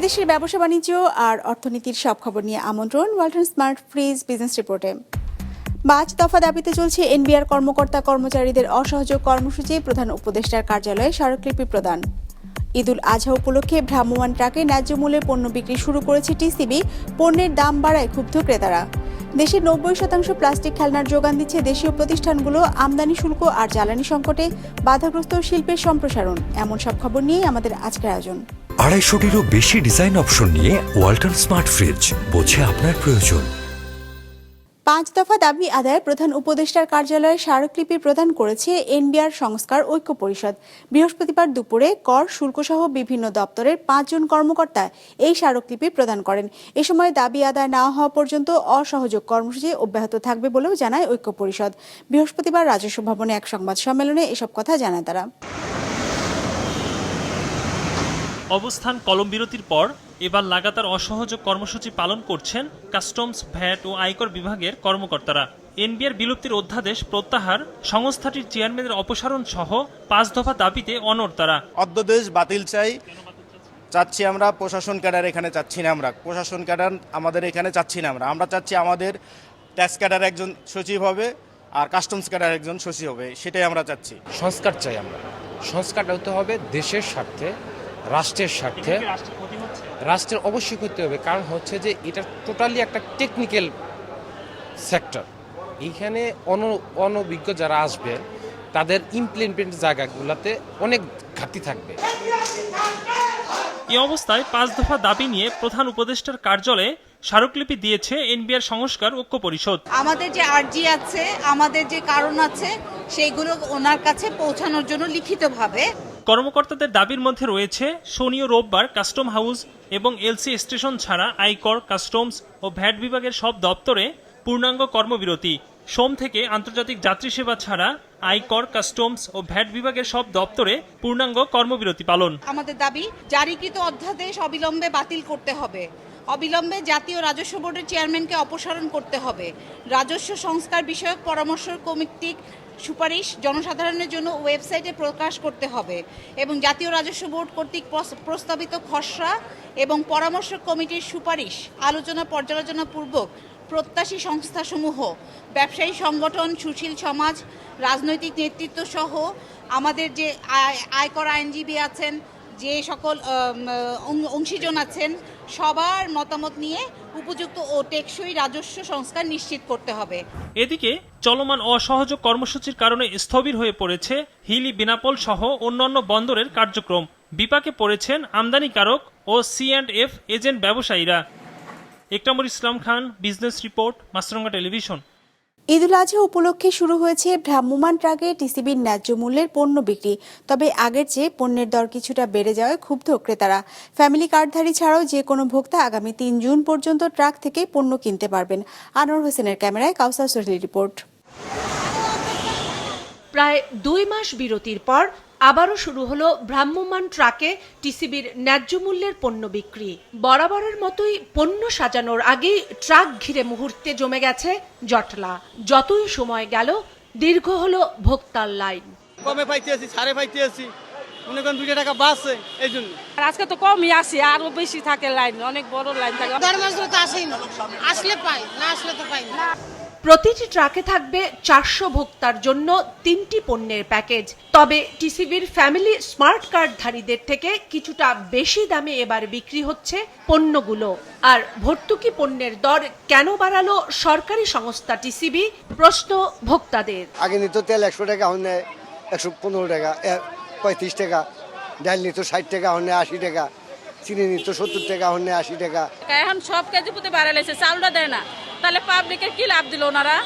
দেশ বিদেশের ব্যবসা বাণিজ্য আর অর্থনীতির সব খবর নিয়ে আমন্ত্রণ ওয়ালটন স্মার্ট ফ্রিজ বিজনেস রিপোর্টে। পাঁচ দফা দাবিতে চলছে এনবিআর কর্মকর্তা কর্মচারীদের অসহযোগ কর্মসূচি, প্রধান উপদেষ্টার কার্যালয়ে স্মারকলিপি প্রদান। ঈদুল আজহা উপলক্ষে ভ্রাম্যমাণ ট্রাকে ন্যায্য মূল্যে পণ্য বিক্রি শুরু করেছে টিসিবি, পণ্যের দাম বাড়ায় ক্ষুব্ধ ক্রেতারা। দেশের নব্বই শতাংশ প্লাস্টিক খেলনার যোগান দিচ্ছে দেশীয় প্রতিষ্ঠানগুলো, আমদানি শুল্ক আর জ্বালানি সংকটে বাধাগ্রস্ত শিল্পের সম্প্রসারণ। এমন সব খবর নিয়েই আমাদের আজকের আয়োজন। আড়াইশোটিরও বেশি ডিজাইন অপশন নিয়ে ওয়ালটন স্মার্ট ফ্রিজ বোঝে আপনার প্রয়োজন। পাঁচ দফা দাবি আদায়ে প্রধান উপদেষ্টার কার্যালয়ে স্মারকলিপি প্রদান করেছে এনবিআর সংস্কার ঐক্য পরিষদ। বৃহস্পতিবার দুপুরে কর, শুল্কসহ বিভিন্ন দপ্তরের পাঁচজন কর্মকর্তা এই স্মারকলিপি প্রদান করেন। এ সময় দাবি আদায় না হওয়া পর্যন্ত অসহযোগ কর্মসূচি অব্যাহত থাকবে বলেও জানায় ঐক্য পরিষদ। বৃহস্পতিবার রাজস্ব ভবনে এক সংবাদ সম্মেলনে এসব কথা জানায় তারা। অবস্থান কলম বিরতির পর এবার লাগাতার অসহযোগ কর্মসূচি পালন করছেন কাস্টমস ভ্যাট ও আয়কর বিভাগের কর্মকর্তারা। এনবিআর বিলুপ্তির অধ্যাদেশ প্রত্যাহার সংস্থাটির চেয়ারম্যানের অপসারণ সহ পাঁচ দফা দাবিতে অনড় তারা। অধ্যাদেশ বাতিল চাই। চাচ্ছি আমরা প্রশাসন ক্যাডার এখানে চাচ্ছি না আমরা। প্রশাসন ক্যাডার আমাদের এখানে চাচ্ছি না আমরা। আমরা চাচ্ছি আমাদের ট্যাক্স ক্যাডার একজন সচিব হবে আর কাস্টমস ক্যাডার একজন সচিব হবে। সেটাই আমরা চাচ্ছি। সংস্কার চাই আমরা। সংস্কারটা হতে হবে দেশের স্বার্থে। রাষ্ট্রের স্বার্থে। রাষ্ট্রের অবশ্যই করতে হবে কারণ হচ্ছে যে এটা টোটালি একটা টেকনিক্যাল সেক্টর এইখানে অন অনভিজ্ঞ যারা আসবে তাদের ইমপ্লিমেন্ট জায়গাগুলোতে অনেক ঘাটতি থাকবে। এ অবস্থায় পাঁচ দফা দাবি নিয়ে প্রধান উপদেষ্টার কার্যালয়ে স্মারকলিপি দিয়েছে এনবিআর সংস্কার ঐক্য পরিষদ। আমাদের যে আর্জি আছে আমাদের যে কারণ আছে সেইগুলো ওনার কাছে পৌঁছানোর জন্য লিখিতভাবে কর্মকর্তাদের দাবির মধ্যে রয়েছে শনি ও রোববার কাস্টম হাউস এবং এলসি স্টেশন ছাড়া আয়কর কাস্টমস ও ভ্যাট বিভাগের সব দপ্তরে পূর্ণাঙ্গ কর্মবিরতি। সোম থেকে আন্তর্জাতিক যাত্রী সেবা ছাড়া আয়কর কাস্টমস ও ভ্যাট বিভাগের সব দপ্তরে পূর্ণাঙ্গ কর্মবিরতি পালন। আমাদের দাবি, জারিকৃত অধ্যাদেশ অবিলম্বে বাতিল করতে হবে। অবিলম্বে জাতীয় রাজস্ব বোর্ডের চেয়ারম্যানকে অপসারণ করতে হবে। রাজস্ব সংস্কার বিষয়ক পরামর্শ কমিটির সুপারিশ জনসাধারণের জন্য ওয়েবসাইটে প্রকাশ করতে হবে এবং জাতীয় রাজস্ব বোর্ড কর্তৃক প্রস্তাবিত খসড়া এবং পরামর্শ কমিটির সুপারিশ আলোচনা পর্যালোচনা পূর্বক প্রত্যাশী সংস্থাসমূহ, ব্যবসায়ী সংগঠন, সুশীল সমাজ, রাজনৈতিক নেতৃত্ব সহ আমাদের যে আয়- আয়কর আইনজীবী আছেন, যে সকল অংশীজন আছেন সবার মতামত নিয়ে উপযুক্ত ও টেকসই রাজস্ব সংস্কার নিশ্চিত করতে হবে। এদিকে চলমান অসহযোগ কর্মসূচির কারণে স্থবির হয়ে পড়েছে হিলি বিনাপল সহ অন্যান্য বন্দরের কার্যক্রম। বিপাকে পড়েছেন আমদানিকারক ও সি অ্যান্ড এফ এজেন্ট ব্যবসায়ীরা। একটামর Islam Khan, business report Maasranga television. Eidul Azha উপলক্ষে শুরু হয়েছে ভ্রাম্যমান ট্রাকে টিসিবির ন্যায্য মূল্যের পণ্য বিক্রি। তবে আগের চেয়ে পণ্যের দর কিছুটা বেড়ে যাওয়ায় ক্ষুব্ধ ক্রেতারা। ফ্যামিলি কার্ডধারী ছাড়াও যে কোনো ভোক্তা আগামী তিন জুন পর্যন্ত ট্রাক থেকে পণ্য কিনতে পারবেন। আনোয়ার হোসেনের ক্যামেরায় কাউসার সহিল রিপোর্ট। প্রায় দুই মাস বিরতির পর আবারও শুরু হলো ভ্রাম্যমান ট্রাকে টিসিবির ন্যায্য মূল্যের পণ্য বিক্রি। বরাবরের মতোই পণ্য সাজানোর আগেই ট্রাক ঘিরে মুহূর্তে জমে গেছে জটলা। যতই সময় গেল দীর্ঘ হলো ভোক্তার লাইন। কমে পাইতে আছি ছাড়ে পাইতে আছি। মনে করেন দুইটা টাকা বাঁচছে এই জন্য। আর আজকে তো কমই আসে আরও বেশি থাকে লাইন অনেক বড় লাইন থাকে। আসলে পাই না আসলে তো পাই না। প্রতিটি ট্রাকে থাকবে চারশো ভোক্তার জন্য তিনটি পণ্যের প্যাকেজ। তবে টিসিবির ফ্যামিলি স্মার্ট কার্ডধারীদের থেকে কিছুটা বেশি দামে এবার বিক্রি হচ্ছে পণ্যগুলো। আর ভর্তুকি পণ্যের দর কেন বাড়ালো সরকারি সংস্থা টিসিবি? প্রশ্ন ভোক্তাদের। আগে নিত তেল একশো টাকা নেয় একশো পনেরো টাকা পঁয়ত্রিশ টাকা, ডাল নিত ষাট টাকা নেয় আশি টাকা। চিনি নিত সত্তর টাকা এখন আশি টাকা। এখন সব কেজি প্রতি বাড়াই লাগছে চাউলটা দেয় না। তাহলে পাবলিকের কি লাভ দিল ওনারা?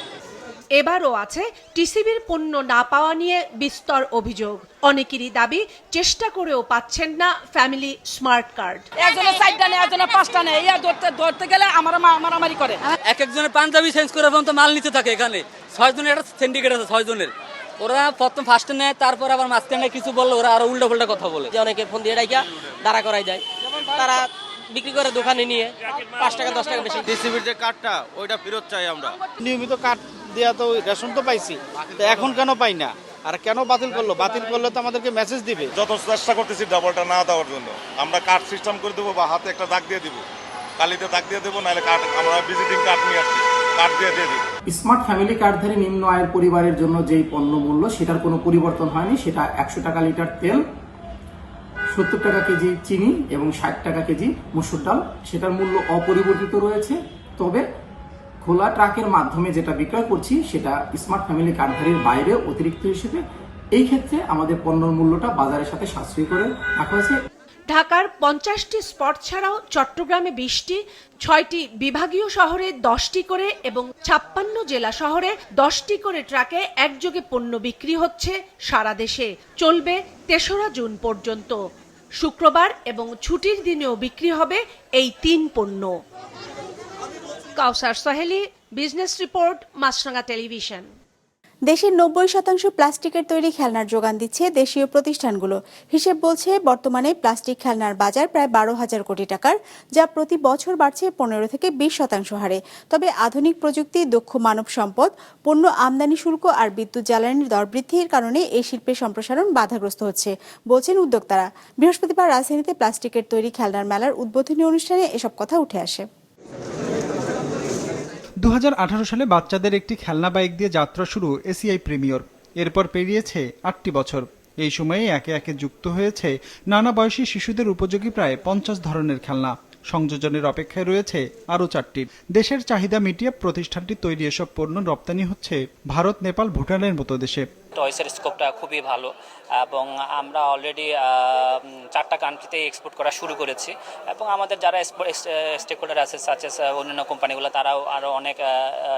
এবারও আছে টিসিবির পণ্য না পাওয়া নিয়ে বিস্তর অভিযোগ। অনেকেরই দাবি চেষ্টা করেও পাচ্ছেন না ফ্যামিলি স্মার্ট কার্ড একজনে চারটা নেই একজনে পাঁচটা নেই। ইয়া ধরতে ধরতে গেলে আমার মারামারি করে। এক একজনের পাঞ্জাবি চেঞ্জ করে পর্যন্ত মাল নিতে থাকে এখানে। ছয় জনের একটা সিন্ডিকেট আছে ছয় জনের। ওরা প্রথম ফার্স্টে নেয় তারপর আবার মাঝখানে কিছু বললে ওরা আরও উল্টা পাল্টা কথা বলে। যে অনেকে ফোন দিয়ে ডাইকা দাঁড়া করাই যায়। তারা বিক্রি করে দোকানে নিয়ে পাঁচ টাকা দশ টাকা বেশি। ডিসিবির যে কার্ডটা ওইটা ফেরত চাই আমরা। নিয়মিত কার্ড দেওয়া তো রেশন তো পাইছি তো এখন কেন পাই না? আর কেন বাতিল করল? বাতিল করলে তো আমাদেরকে মেসেজ দিবে। যত চেষ্টা করতেছি ডাবলটা না দেওয়ার জন্য। আমরা কার্ড সিস্টেম করে দেবো বা হাতে একটা দাগ দিয়ে দিব। কালিতে দাগ দিয়ে দেবো নাহলে কার্ড আমরা ভিজিটিং কার্ড নিয়ে আসছি। কার্ড দিয়ে দিয়ে দিব। স্মার্ট ফ্যামিলি কার্ডধারী নিম্ন আয়ের পরিবারের জন্য যেই পণ্য মূল্য সেটার কোনো পরিবর্তন হয়নি। সেটা একশো টাকা লিটার তেল সত্তর টাকা কেজি চিনি এবং ষাট টাকা কেজি মসুর ডাল, সেটার মূল্য অপরিবর্তিত রয়েছে। তবে খোলা ট্রাকের মাধ্যমে যেটা বিক্রয় করছি, সেটা স্মার্ট ফ্যামিলি কার্ডধারীর বাইরে অতিরিক্ত হিসেবে। এই ক্ষেত্রে আমাদের পণ্যর মূল্যটা বাজারের সাথে সাশ্রয়ী করে রাখা হয়েছে। ঢাকার পঞ্চাশটি স্পট ছাড়াও চট্টগ্রামে বিশটি, ছয়টি বিভাগীয় শহরে দশটি করে এবং ছাপ্পান্ন জেলা শহরে দশটি করে ট্রাকে একযোগে পণ্য বিক্রি হচ্ছে সারা দেশে। চলবে তেসরা জুন পর্যন্ত। শুক্রবার এবং ছুটির দিনেও বিক্রি হবে এই তিন পণ্য। Kawsar Soheli, business report Maasranga television. দেশের নব্বই শতাংশ প্লাস্টিকের তৈরি খেলনার যোগান দিচ্ছে দেশীয় প্রতিষ্ঠানগুলো। হিসেব বলছে, বর্তমানে প্লাস্টিক খেলনার বাজার প্রায় বারো হাজার কোটি টাকার, যা প্রতি বছর বাড়ছে পনেরো থেকে বিশ শতাংশ হারে। তবে আধুনিক প্রযুক্তি, দক্ষ মানব সম্পদ, পণ্য আমদানি শুল্ক আর বিদ্যুৎ জ্বালানির দর বৃদ্ধির কারণে এই শিল্পের সম্প্রসারণ বাধাগ্রস্ত হচ্ছে, বলছেন উদ্যোক্তারা। বৃহস্পতিবার রাজধানীতে প্লাস্টিকের তৈরি খেলনার মেলার উদ্বোধনী অনুষ্ঠানে এসব কথা উঠে আসে। দু হাজার আঠারো সালে বাচ্চাদের একটি খেলনা বাইক দিয়ে যাত্রা শুরু এসিআই প্রিমিয়র। এরপর পেরিয়েছে আটটি বছর। এই সময়ে একে একে যুক্ত হয়েছে নানা বয়সী শিশুদের উপযোগী প্রায় পঞ্চাশ ধরনের খেলনা। সংযোজনের অপেক্ষায় রয়েছে আরও চারটি। দেশের চাহিদা মিটিয়ে প্রতিষ্ঠানটি তৈরি এসব পণ্য রপ্তানি হচ্ছে ভারত, নেপাল, ভুটানের মতো দেশে। টয়েসের স্কোপটা খুবই ভালো, এবং আমরা অলরেডি চারটা কান্ট্রিতে এক্সপোর্ট করা শুরু করেছি, এবং আমাদের যারা স্টেক হোল্ডার আছে সাচেস অন্যান্য কোম্পানিগুলো তারাও আরও অনেক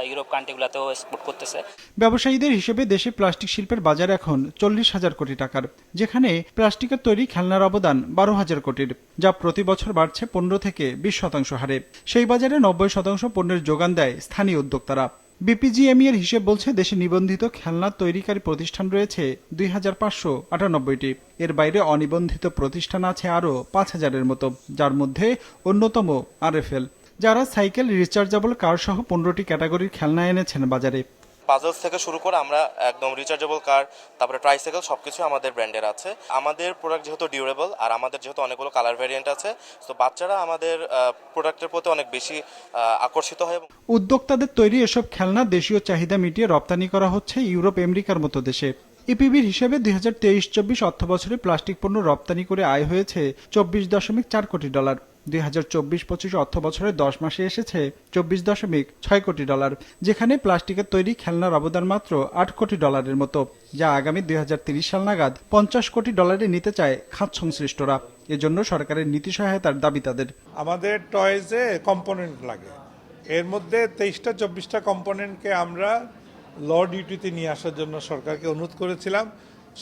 ইউরোপ কান্ট্রিগুলোতেও এক্সপোর্ট করতেছে। ব্যবসায়ীদের হিসেবে দেশে প্লাস্টিক শিল্পের বাজার এখন চল্লিশ হাজার কোটি টাকার, যেখানে প্লাস্টিকের তৈরি খেলনার অবদান বারো হাজার কোটির, যা প্রতি বছর বাড়ছে পনেরো থেকে বিশ শতাংশ হারে। সেই বাজারে নব্বই শতাংশ পণ্যের যোগান দেয় স্থানীয় উদ্যোক্তারা। বিপিজিএমই এর হিসেব বলছে দেশে নিবন্ধিত খেলনা তৈরিকারী প্রতিষ্ঠান রয়েছে দুই হাজার পাঁচশো আটানব্বইটি। এর বাইরে অনিবন্ধিত প্রতিষ্ঠান আছে আরও পাঁচ হাজারের মতো, যার মধ্যে অন্যতম আরএফএল, যারা সাইকেল রিচার্জেবল কার সহ পনেরোটি ক্যাটাগরির খেলনা এনেছেন বাজারে। পাজলস থেকে শুরু করে আমরা একদম রিচার্জেবল কার তারপরে ট্রাইসাইকেল সব কিছু আমাদের ব্র্যান্ডের আছে। আমাদের প্রোডাক্ট যেহেতু ডিউরেবল আর আমাদের যেহেতু অনেকগুলো কালার ভ্যারিয়েন্ট আছে, তো বাচ্চারা আমাদের প্রোডাক্টের প্রতি অনেক বেশি আকর্ষিত হয় উদ্যোক্তাদের তৈরি এসব খেলনা দেশীয় চাহিদা মিটিয়ে রপ্তানি করা হচ্ছে ইউরোপ, আমেরিকার মতো দেশে। ইপিবির হিসেবে দুই হাজার তেইশ চব্বিশ অর্থ বছরে প্লাস্টিক পণ্য রপ্তানি করে আয় হয়েছে চব্বিশ দশমিক চার কোটি ডলার। দুই হাজার চব্বিশ পঁচিশ অর্থ দশ মাসে এসেছে চব্বিশ দশমিক ছয় কোটি ডলার, যেখানে প্লাস্টিকের তৈরি খেলনার অবদান মাত্র আট কোটি ডলারের মতো, যা আগামী দুই সাল নাগাদ পঞ্চাশ কোটি ডলারে নিতে চায় খাত সংশ্লিষ্টরা। এজন্য সরকারের নীতি সহায়তার দাবি তাদের। আমাদের টয়েজে কম্পোনেন্ট লাগে। এর মধ্যে তেইশটা, চব্বিশটা কম্পোনেন্টকে আমরা ল ডিউটিতে নিয়ে আসার জন্য সরকারকে অনুরোধ করেছিলাম।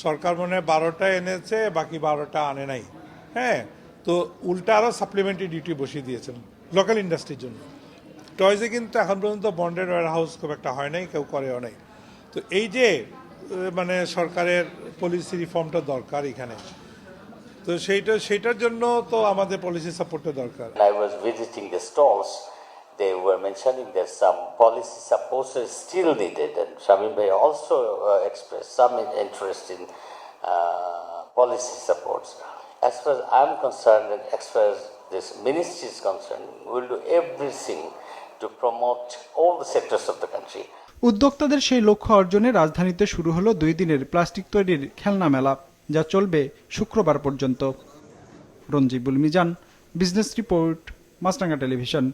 সরকার মনে হয় বারোটা এনেছে, বাকি বারোটা আনে নাই। হ্যাঁ তো উল্টা আরও সাপ্লিমেন্টারি ডিউটি বসিয়ে দিয়েছেন লোকাল ইন্ডাস্ট্রির জন্য। টয়েজে কিন্তু এখন পর্যন্ত বন্ডেড ওয়ার হাউস খুব একটা হয় নাই কেউ করেও নাই। তো এই যে মানে সরকারের পলিসি রিফর্মটা দরকার এখানে। তো সেইটা সেইটার জন্য তো আমাদের পলিসি সাপোর্টটা দরকার। I was visiting the stalls, they were mentioning that some policy support is still needed, and Shamim Bhai also uh, expressed uh, policy supports. As far as I'm concerned, and as far as this ministry is concerned, we'll do everything to promote all the sectors of the country. উদ্যোক্তাদের সেই লক্ষ্য অর্জনে রাজধানীতে শুরু হলো দুই দিনের plastic তৈরির খেলনা মেলা যা চলবে শুক্রবার পর্যন্ত। Ranjibul Mizan business report Maasranga television.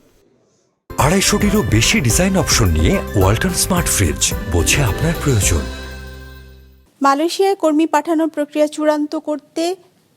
আড়াইশোটিরও বেশি ডিজাইন অপশন নিয়ে ওয়ালটন স্মার্ট ফ্রিজ বোঝে আপনার প্রয়োজন। মালয়েশিয়ায় কর্মী পাঠানোর প্রক্রিয়া চূড়ান্ত করতে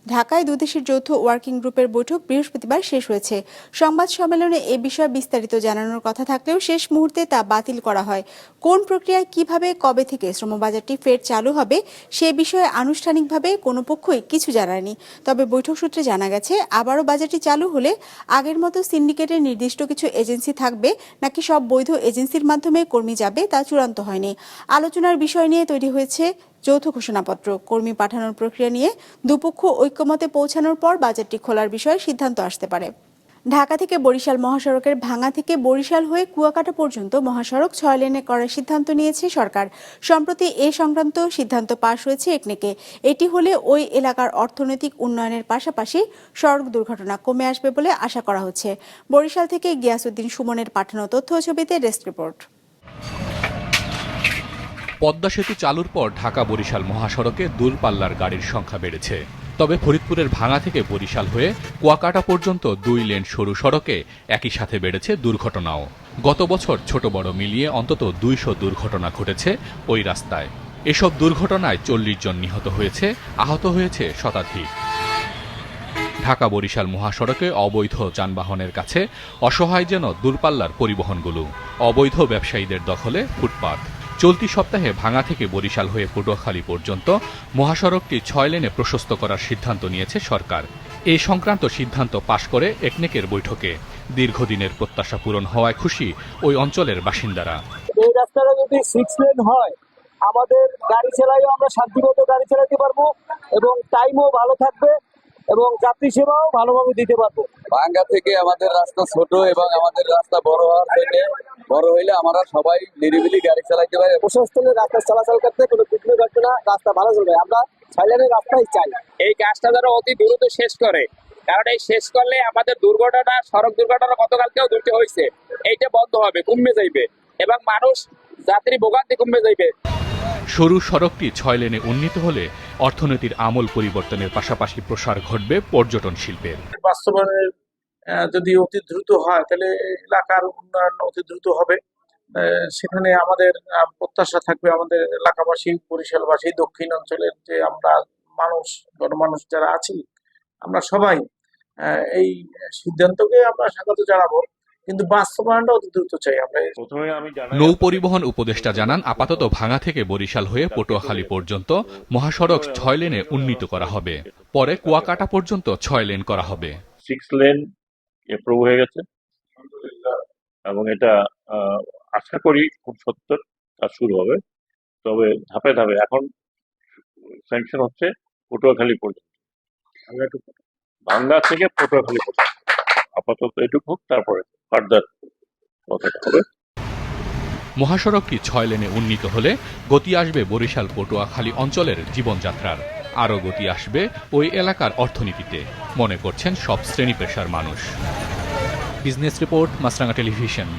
ঢাকায় দুদেশের যৌথ ওয়ার্কিং গ্রুপের বৈঠক বৃহস্পতিবার শেষ হয়েছে। সংবাদ সম্মেলনে এ বিষয়ে বিস্তারিত জানানোর কথা থাকলেও শেষ মুহূর্তে তা বাতিল করা হয়। কোন প্রক্রিয়ায় কীভাবে, কবে থেকে শ্রমবাজারটি ফের চালু হবে, সে বিষয়ে আনুষ্ঠানিকভাবে কোনো পক্ষই কিছু জানায়নি। তবে বৈঠক সূত্রে জানা গেছে, আবারও বাজারটি চালু হলে আগের মতো সিন্ডিকেটের নির্দিষ্ট কিছু এজেন্সি থাকবে, নাকি সব বৈধ এজেন্সির মাধ্যমে কর্মী যাবে তা চূড়ান্ত হয়নি। আলোচনার বিষয় নিয়ে তৈরি হয়েছে যৌথ ঘোষণাপত্র। কর্মী পাঠানোর প্রক্রিয়া নিয়ে দুপক্ষ ঐক্যমতে পৌঁছানোর পর বাজারটি খোলার বিষয়ে সিদ্ধান্ত আসতে পারে। ঢাকা থেকে বরিশাল মহাসড়কের ভাঙা থেকে বরিশাল হয়ে কুয়াকাটা পর্যন্ত মহাসড়ক ছয় লেনে করার সিদ্ধান্ত নিয়েছে সরকার। সম্প্রতি এ সংক্রান্ত সিদ্ধান্ত পাশ হয়েছে একনেকে। এটি হলে ওই এলাকার অর্থনৈতিক উন্নয়নের পাশাপাশি সড়ক দুর্ঘটনা কমে আসবে বলে আশা করা হচ্ছে। বরিশাল থেকে গিয়াসুদ্দিন সুমনের পাঠানো তথ্য ছবিতে ডেস্ক রিপোর্ট। পদ্মা সেতু চালুর পর ঢাকা বরিশাল মহাসড়কে দূরপাল্লার গাড়ির সংখ্যা বেড়েছে। তবে ফরিদপুরের ভাঙা থেকে বরিশাল হয়ে কুয়াকাটা পর্যন্ত দুই লেন সরু সড়কে একই সাথে বেড়েছে দুর্ঘটনাও। গত বছর ছোট বড় মিলিয়ে অন্তত দুইশো দুর্ঘটনা ঘটেছে ওই রাস্তায়। এসব দুর্ঘটনায় চল্লিশ জন নিহত হয়েছে, আহত হয়েছে শতাধিক। ঢাকা বরিশাল মহাসড়কে অবৈধ যানবাহনের কাছে অসহায় যেন দূরপাল্লার পরিবহনগুলো। অবৈধ ব্যবসায়ীদের দখলে ফুটপাত। চলতি সপ্তাহে ভাঙা থেকে বরিশাল হয়ে পটুয়াখালী পর্যন্ত মহাসড়কটি ছয় লেনে প্রশস্ত করার সিদ্ধান্ত নিয়েছে সরকার। এই সংক্রান্ত সিদ্ধান্ত পাশ করে একনেকের বৈঠকে দীর্ঘদিনের প্রত্যাশা পূরণ হওয়ায় খুশি ওই অঞ্চলের বাসিন্দারা। এই রাস্তাটা যদি সিক্স লেন হয়, আমাদের গাড়ি চালাইও আমরা শান্তিমতো গাড়ি চালাতে পারব এবং টাইমও ভালো থাকবে। এবং যাত্রী সেবাও ভালোভাবে দিতে পারব। ভাঙ্গা থেকে আমাদের রাস্তা ছোট এবং আমাদের রাস্তা বড় হওয়ার জন্য বড় হইলে আমরা সবাই নিরিবিলি গাড়ি চালাইতে পারি। প্রশস্তলে রাস্তা চলাচল করতে কোনো বিঘ্ন ঘটবে না রাস্তা ভালো চলবে। আমরা লেনের রাস্তাই চাই। এই কাজটা যেন অতি দ্রুত শেষ করে। কারণ এই শেষ করলে আমাদের দুর্ঘটনা সড়ক দুর্ঘটনা গতকালকেও দুটি হয়েছে। এইটা বন্ধ হবে কমবে যাইবে। এবং মানুষ যাত্রী ভোগান্তি কমবে যাইবে। সরু সড়কটি ছয় লেনে উন্নীত হলে অর্থনীতির আমল পরিবর্তনের পাশাপাশি প্রসার ঘটবে পর্যটন শিল্পের। বাস্তবায়নের যদি অতি দ্রুত হয় তাহলে এলাকার উন্নয়ন অতি দ্রুত হবে। সেখানে আমাদের প্রত্যাশা থাকবে আমাদের এলাকাবাসী বরিশালবাসী দক্ষিণ অঞ্চলের যে আমরা মানুষ গণমানুষ যারা আছি আমরা সবাই এই সিদ্ধান্তকে আমরা স্বাগত জানাব। কিন্তু বাস্তবায়নটা অতি দ্রুত চাই আমরা। প্রথমে আমি নৌ পরিবহন উপদেষ্টা জানান আপাতত ভাঙা থেকে বরিশাল হয়ে পটুয়াখালী পর্যন্ত মহাসড়ক ছয় লেনে উন্নীত করা হবে। পরে কুয়াকাটা পর্যন্ত ছয় লেন করা হবে। সিক্স লেন এপ্রুভ হয়ে গেছে। এবং এটা আহ, আশা করি খুব সত্তর কাজ শুরু হবে। তবে ধাপে ধাপে এখন স্যাংশন হচ্ছে পটুয়াখালী পর্যন্ত। ভাঙ্গা ভাঙ্গা থেকে পটুয়াখালী পর্যন্ত। আপাতত এটুকু হোক তারপরে ফার্দার কথাটা হবে। মহাসড়কটি ছয় লেনে উন্নীত হলে গতি আসবে বরিশাল পটুয়াখালী অঞ্চলের জীবনযাত্রার। আরও গতি আসবে ওই এলাকার অর্থনীতিতে মনে করছেন সব শ্রেণি পেশার মানুষ। Business report Maasranga television.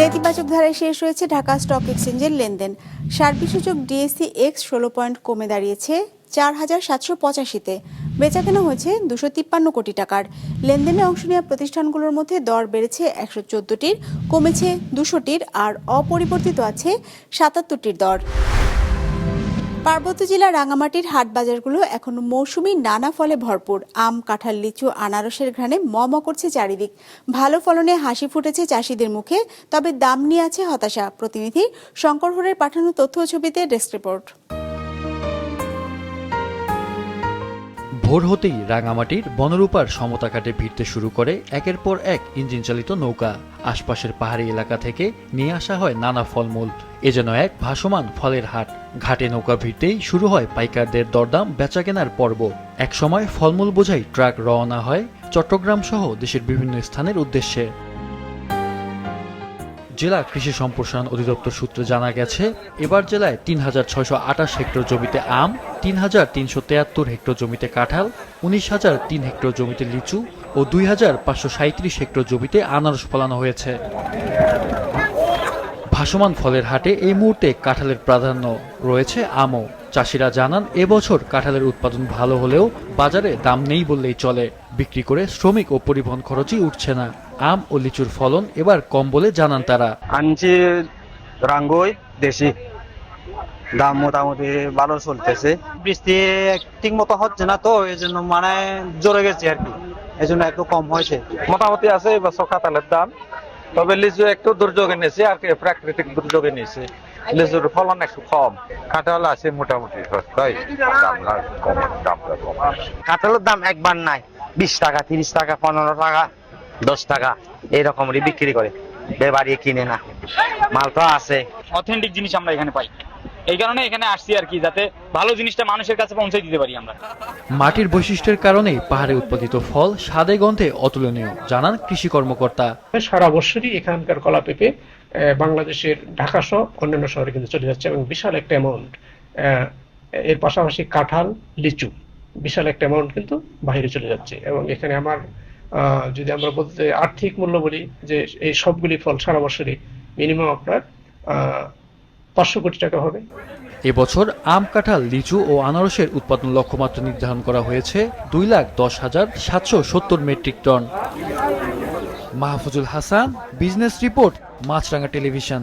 নেতিবাচক ধারায় শেষ হয়েছে ঢাকা স্টক এক্সচেঞ্জের লেনদেন। সার্বিক সূচক ডিএসসি এক্স ষোলো পয়েন্ট কমে দাঁড়িয়েছে চার হাজার সাতশো পঁচাশিতে। বেচা কেনা হয়েছে দুশো তিপ্পান্ন কোটি টাকার। লেনদেনে অংশ নেওয়া প্রতিষ্ঠানগুলোর মধ্যে দর বেড়েছে একশো চোদ্দটির, কমেছে দুশোটির আর অপরিবর্তিত আছে সাতাত্তরটির দর। পার্বত্য জেলার রাঙামাটির হাট বাজারগুলো এখন মৌসুমি নানা ফলে ভরপুর। আম, কাঁঠাল, লিচু, আনারসের ঘ্রাণে মম করছে চারিদিক। ভালো ফলনে হাসি ফুটেছে চাষিদের মুখে, তবে দাম নিয়ে আছে হতাশা। প্রতিনিধি শঙ্কর হরের পাঠানো তথ্য ছবিতে ডেস্ক রিপোর্ট। ভোর হতেই রাঙামাটির বনরূপার সমতা সমতাঘাটে ভিড়তে শুরু করে একের পর এক ইঞ্জিন চালিত নৌকা। আশপাশের পাহাড়ি এলাকা থেকে নিয়ে আসা হয় নানা ফলমূল। এ যেন এক ভাসমান ফলের হাট। ঘাটে নৌকা ভিড়তেই শুরু হয় পাইকারদের দরদাম বেচাকেনার পর্ব। এক সময় ফলমূল বোঝাই ট্রাক রওনা হয় চট্টগ্রাম সহ দেশের বিভিন্ন স্থানের উদ্দেশ্যে। জেলা কৃষি সম্প্রসারণ অধিদপ্তর সূত্রে জানা গেছে, এবার জেলায় তিন হাজার ছয়শো আঠাশ হেক্টর জমিতে আম, তিন হাজার তিনশো তেয়াত্তর হেক্টর জমিতে কাঁঠাল, উনিশ হাজার তিন হেক্টর জমিতে লিচু ও দুই হাজার পাঁচশো সাঁত্রিশ হেক্টর জমিতে আনারস ফলানো হয়েছে। ভাসমান ফলের হাটে এই মুহূর্তে কাঁঠালের প্রাধান্য রয়েছে আমও। চাষিরা জানান, এবছর কাঁঠালের উৎপাদন ভালো হলেও বাজারে দাম নেই বললেই চলে। বিক্রি করে শ্রমিক ও পরিবহন খরচই উঠছে না। আম ও লিচুর ফলন এবার কম বলে জানান তারা। আনছি রাঙ্গই দেশি। দাম মোটামুটি ভালো চলতেছে। বৃষ্টি ঠিক মতো হচ্ছে না তো এই জন্য মানে জোরে গেছে আর কি। এই জন্য একটু কম হয়েছে। মোটামুটি আছে এবছর কাঁঠালের দাম। তবে লিচু একটু দুর্যোগে নিয়েছে আর কি প্রাকৃতিক দুর্যোগে নিয়েছে। লিচুর ফলন একটু কম। কাঁঠাল আছে মোটামুটি কাঁঠালের দাম একবার নাই। বিশ টাকা তিরিশ টাকা পনেরো টাকা দশ টাকা এইরকমই বিক্রি করে। বাড়িয়ে কিনে না। মাল তো আছে। অথেন্টিক জিনিস আমরা এখানে পাই। এই কারণে এখানে আসছি আর কি যাতে ভালো জিনিসটা মানুষের কাছে পৌঁছে দিতে পারি আমরা। মাটির বৈশিষ্ট্যের কারণেই পাহাড়ে উৎপাদিত ফল স্বাদে গন্ধে অতুলনীয় জানান কৃষি কর্মকর্তা। সারা বছরই এখানকার কলা পেঁপে আহ, বাংলাদেশের ঢাকা সহ অন্যান্য শহরে কিন্তু চলে যাচ্ছে এবং বিশাল একটা অ্যামাউন্ট এর পাশাপাশি কাঁঠাল লিচু। বিশাল একটা অ্যামাউন্ট কিন্তু বাইরে চলে যাচ্ছে। এবং এখানে আমার যদি আমরা বলতে আর্থিক মূল্য বলি, যে এই সবগুলি ফল সারা বছরই মিনিমাম আপনার পাঁচশো কোটি টাকা হবে। এবছর আম, কাঁঠাল, লিচু ও আনারসের উৎপাদন লক্ষ্যমাত্রা নির্ধারণ করা হয়েছে দুই লাখ দশ হাজার সাতশো সত্তর metric ton. Mahfuzul Hasan, business report Maasranga television.